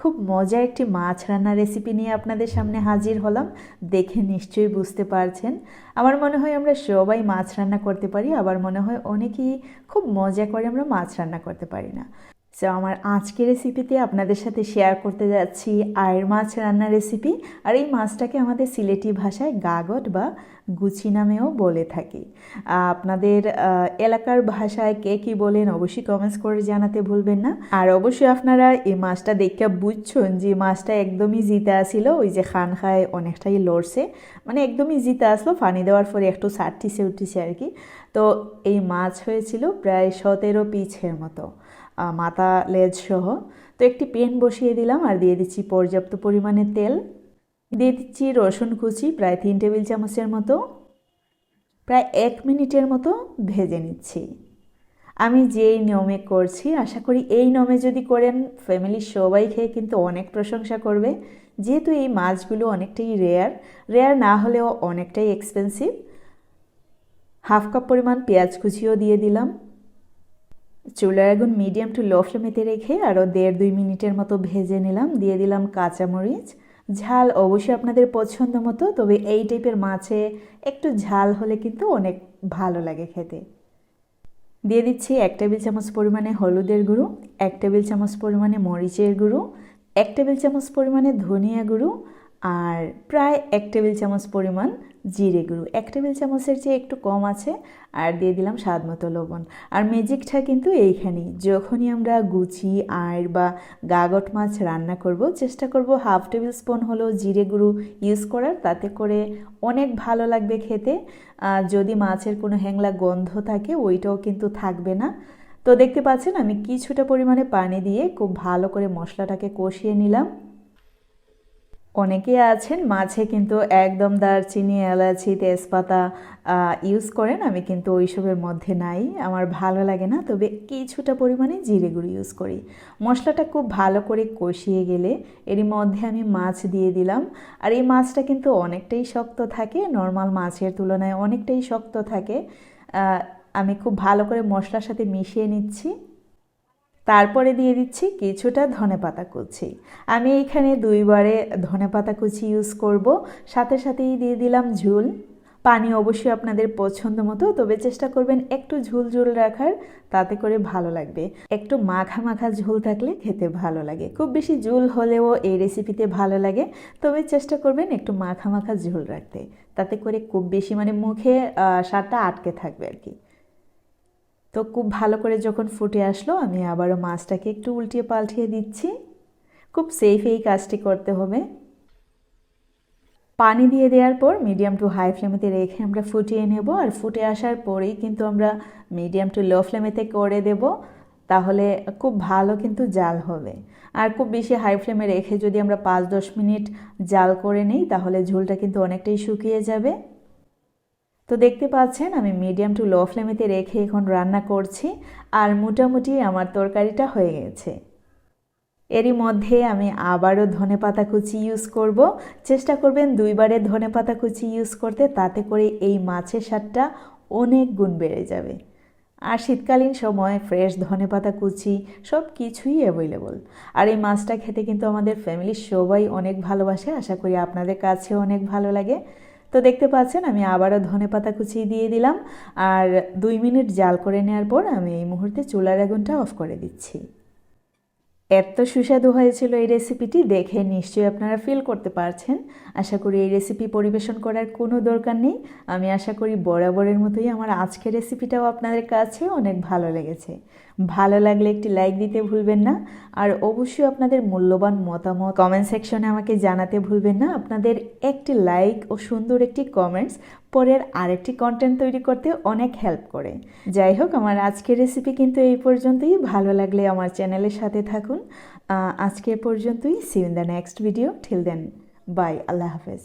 খুব মজার একটি মাছ রান্নার রেসিপি নিয়ে আপনাদের সামনে হাজির হলাম। দেখে নিশ্চয়ই বুঝতে পারছেন। আমার মনে হয় আমরা সবাই মাছ রান্না করতে পারি, আবার মনে হয় অনেকেই খুব মজা করে আমরা মাছ রান্না করতে পারি না। সো আমার আজকের রেসিপিতে আপনাদের সাথে শেয়ার করতে যাচ্ছি আয়ের মাছ রান্নার রেসিপি আর এই মাছটাকে আমাদের সিলেটি ভাষায় গাগট বা গুচি নামেও বলে থাকি। আপনাদের এলাকার ভাষায় কে কি বলেন অবশ্যই কমেন্টস করে জানাতে ভুলবেন না। আর অবশ্যই আপনারা এই মাছটা দেখে বুঝছেন যে মাছটা একদমই জিতে আসিল, ওই যে খান খায় অনেকটাই লড়ছে। মানে একদমই জিতে আসলো পানি দেওয়ার পরে একটু সারটিছে উঠিছে আর কি। তো এই মাছ হয়েছিল প্রায় সতেরো পিছের মতো মাথা লেজ সহ। তো একটি পেন বসিয়ে দিলাম আর দিয়ে দিচ্ছি পর্যাপ্ত পরিমাণে তেল। দিয়ে দিচ্ছি রসুন কুচি, প্রায় তিন টেবিল চামচের মতো। প্রায় এক মিনিটের মতো ভেজে নিচ্ছি। আমি যেই নিয়মে করছি, আশা করি এই নিয়মে যদি করেন ফ্যামিলির সবাই খেয়ে কিন্তু অনেক প্রশংসা করবে। যেহেতু এই মাছগুলো অনেকটাই রেয়ার রেয়ার না হলেও অনেকটাই এক্সপেন্সিভ হাফ কাপ পরিমাণ পেঁয়াজ কুচিও দিয়ে দিলাম। চুলার আগুন মিডিয়াম টু লো ফ্লেমেতে রেখে আরও দেড় দুই মিনিটের মতো ভেজে নিলাম। দিয়ে দিলাম কাঁচামরিচ। ঝাল অবশ্যই আপনাদের পছন্দ মতো, তবে এই টাইপের মাছে একটু ঝাল হলে কিন্তু অনেক ভালো লাগে খেতে। দিয়ে দিচ্ছি এক টেবিল চামচ পরিমাণে হলুদের গুঁড়ো, এক টেবিল চামচ পরিমাণে মরিচের গুঁড়ো, এক টেবিল চামচ পরিমাণে ধনিয়া গুঁড়ো আর প্রায় এক টেবিল চামচ পরিমাণ জিরে গুঁড়ো। এক টেবিল চামচের চেয়ে একটু কম আছে, আর দিয়ে দিলাম স্বাদ মতো লবণ। আর ম্যাজিকটা কিন্তু এইখানেই। যখনই আমরা গুচি আয়ের বা গাগট মাছ রান্না করব, চেষ্টা করব হাফ টেবিল স্পুন হলো জিরে গুঁড়ো ইউজ করার। তাতে করে অনেক ভালো লাগবে খেতে। আর যদি মাছের কোনো হ্যাংলা গন্ধ থাকে, ওইটাও কিন্তু থাকবে না। তো দেখতে পাচ্ছেন, আমি কিছুটা পরিমাণে পানি দিয়ে খুব ভালো করে মশলাটাকে কষিয়ে নিলাম। অনেকে আছেন মাছে কিন্তু একদম দারচিনি, এলাচি, তেজপাতা ইউজ করেন। আমি কিন্তু ওইসবের মধ্যে নাই, আমার ভালো লাগে না। তবে কিছুটা পরিমাণে জিরে গুঁড়ো ইউজ করি। মশলাটা খুব ভালো করে কষিয়ে গেলে এরই মধ্যে আমি মাছ দিয়ে দিলাম। আর এই মাছটা কিন্তু অনেকটাই শক্ত থাকে নর্মাল মাছের তুলনায় অনেকটাই শক্ত থাকে। আমি খুব ভালো করে মশলার সাথে মিশিয়ে নিচ্ছি। তারপরে দিয়ে দিচ্ছি কিছুটা ধনেপাতা কুচি। আমি এখানে দুইবারে ধনেপাতা কুচি ইউজ করব। সাথে সাথেই দিয়ে দিলাম ঝুল। পানি অবশ্যই আপনাদের পছন্দ মতো, তবে চেষ্টা করবেন একটু ঝুল ঝুল রাখার, তাতে করে ভালো লাগবে। একটু মাখা মাখা ঝোল থাকলে খেতে ভালো লাগে। খুব বেশি ঝুল হলেও এই রেসিপিতে ভালো লাগে, তবে চেষ্টা করবেন একটু মাখা মাখা ঝোল রাখতে। তাতে করে খুব বেশি মানে মুখে স্বাদটা আটকে থাকবে আর কি। তো খুব ভালো করে যখন ফুটে আসলো, আমি আবারও মাছটাকে একটু উল্টিয়ে পাল্টিয়ে দিচ্ছি। খুব সেফ এই কাজটি করতে হবে। পানি দিয়ে দেওয়ার পর মিডিয়াম টু হাই ফ্লেমেতে রেখে আমরা ফুটিয়ে নেব। আর ফুটে আসার পরেই কিন্তু আমরা মিডিয়াম টু লো ফ্লেমেতে করে দেব। তাহলে খুব ভালো কিন্তু জাল হবে। আর খুব বেশি হাই ফ্লেমে রেখে যদি আমরা পাঁচ দশ মিনিট জাল করে নিই, তাহলে ঝোলটা কিন্তু অনেকটাই শুকিয়ে যাবে। তো দেখতে পাচ্ছেন, আমি মিডিয়াম টু লো ফ্লেমেতে রেখে এখন রান্না করছি, আর মোটামুটি আমার তরকারিটা হয়ে গেছে। এরই মধ্যে আমি আবারও ধনেপাতা কুচি ইউজ করব। চেষ্টা করবেন দুইবারে ধনেপাতা কুচি ইউজ করতে, তাতে করে এই মাছের স্বাদটা অনেক গুণ বেড়ে যাবে। আর শীতকালীন সময় ফ্রেশ ধনেপাতা কুচি সব কিছুই অ্যাভেলেবল আর এই মাছটা খেতে কিন্তু আমাদের ফ্যামিলির সবাই অনেক ভালোবাসে, আশা করি আপনাদের কাছেও অনেক ভালো লাগে। তো দেখতে পাচ্ছেন, আমি আবারও ধনে পাতা কুচিয়ে দিয়ে দিলাম। আর দুই মিনিট জাল করে নেওয়ার পর আমি এই মুহূর্তে চুলার আগুনটা অফ করে দিচ্ছি। এত সুস্বাদু হয়েছিল এই রেসিপিটি দেখে নিশ্চয়ই আপনারা ফিল করতে পারছেন। আশা করি এই রেসিপি পরিবেশন করার কোনো দরকার নেই। আমি আশা করি বরাবরের মতোই আমার আজকের রেসিপিটাও আপনাদের কাছে অনেক ভালো লেগেছে। ভালো লাগলে একটি লাইক দিতে ভুলবেন না। আর অবশ্যই আপনাদের মূল্যবান মতামত কমেন্ট সেকশনে আমাকে জানাতে ভুলবেন না। আপনাদের একটি লাইক ও সুন্দর একটি কমেন্টস পরের আরেকটি কন্টেন্ট তৈরি করতে অনেক হেল্প করে। যাই হোক আমার আজকের রেসিপি কিন্তু এই পর্যন্তই। ভালো লাগলে আমার চ্যানেলের সাথে থাকুন। আজকে পর্যন্তই। See in the next video till then bye আল্লাহ হাফেজ।